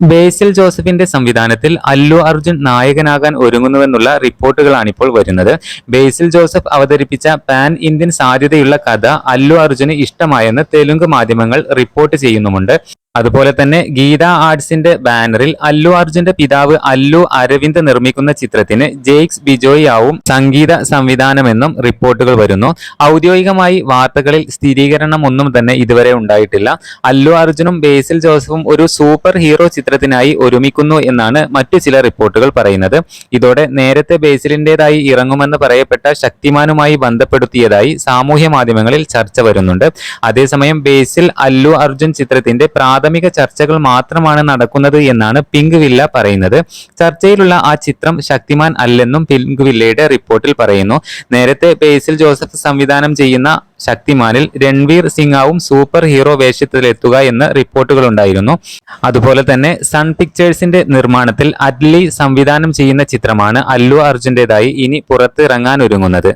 ബേസിൽ ജോസഫിന്റെ സംവിധാനത്തിൽ അല്ലു അർജുൻ നായകനാകാൻ ഒരുങ്ങുന്നുവെന്നുള്ള റിപ്പോർട്ടുകളാണിപ്പോൾ വരുന്നത്. ബേസിൽ ജോസഫ് അവതരിപ്പിച്ച പാൻ ഇന്ത്യൻ സാധ്യതയുള്ള കഥ അല്ലു അർജുന് ഇഷ്ടമായെന്ന് തെലുങ്ക് മാധ്യമങ്ങൾ റിപ്പോർട്ട് ചെയ്യുന്നുമുണ്ട്. അതുപോലെ തന്നെ ഗീത ആർട്സിന്റെ ബാനറിൽ അല്ലു അർജുന്റെ പിതാവ് അല്ലു അരവിന്ദ് നിർമ്മിക്കുന്ന ചിത്രത്തിന് ജെയ്ക്സ് ബിജോയിയാവും സംഗീത സംവിധാനമെന്നും റിപ്പോർട്ടുകൾ വരുന്നു. ഔദ്യോഗികമായി വാർത്തകളിൽ സ്ഥിരീകരണം ഒന്നും തന്നെ ഇതുവരെ ഉണ്ടായിട്ടില്ല. അല്ലു അർജുനും ബേസിൽ ജോസഫും ഒരു സൂപ്പർ ഹീറോ ചിത്രത്തിനായി ഒരുമിക്കുന്നു എന്നാണ് മറ്റു ചില റിപ്പോർട്ടുകൾ പറയുന്നത്. ഇതോടെ നേരത്തെ ബേസിലിന്റേതായി ഇറങ്ങുമെന്ന് പറയപ്പെട്ട ശക്തിമാനുമായി ബന്ധപ്പെടുത്തിയതായി സാമൂഹ്യ മാധ്യമങ്ങളിൽ ചർച്ച വരുന്നുണ്ട്. അതേസമയം ബേസിൽ അല്ലു അർജുൻ ചിത്രത്തിന്റെ പ്രാഥമിക ചർച്ചകൾ മാത്രമാണ് നടക്കുന്നത് എന്നാണ് പിങ്ക് വില്ല പറയുന്നത്. ചർച്ചയിലുള്ള ആ ചിത്രം ശക്തിമാൻ അല്ലെന്നും പിങ്ക് വില്ലയുടെ റിപ്പോർട്ടിൽ പറയുന്നു. നേരത്തെ ബേസിൽ ജോസഫ് സംവിധാനം ചെയ്യുന്ന ശക്തിമാനിൽ രൺവീർ സിംഗാവും സൂപ്പർ ഹീറോ വേഷത്തിലെത്തുക എന്ന് റിപ്പോർട്ടുകൾ ഉണ്ടായിരുന്നു അതുപോലെ തന്നെ സൺ പിക്ചേഴ്സിന്റെ നിർമ്മാണത്തിൽ അഡ്ലി സംവിധാനം ചെയ്യുന്ന ചിത്രമാണ് അല്ലു അർജുന്റേതായി ഇനി പുറത്തിറങ്ങാൻ ഒരുങ്ങുന്നത്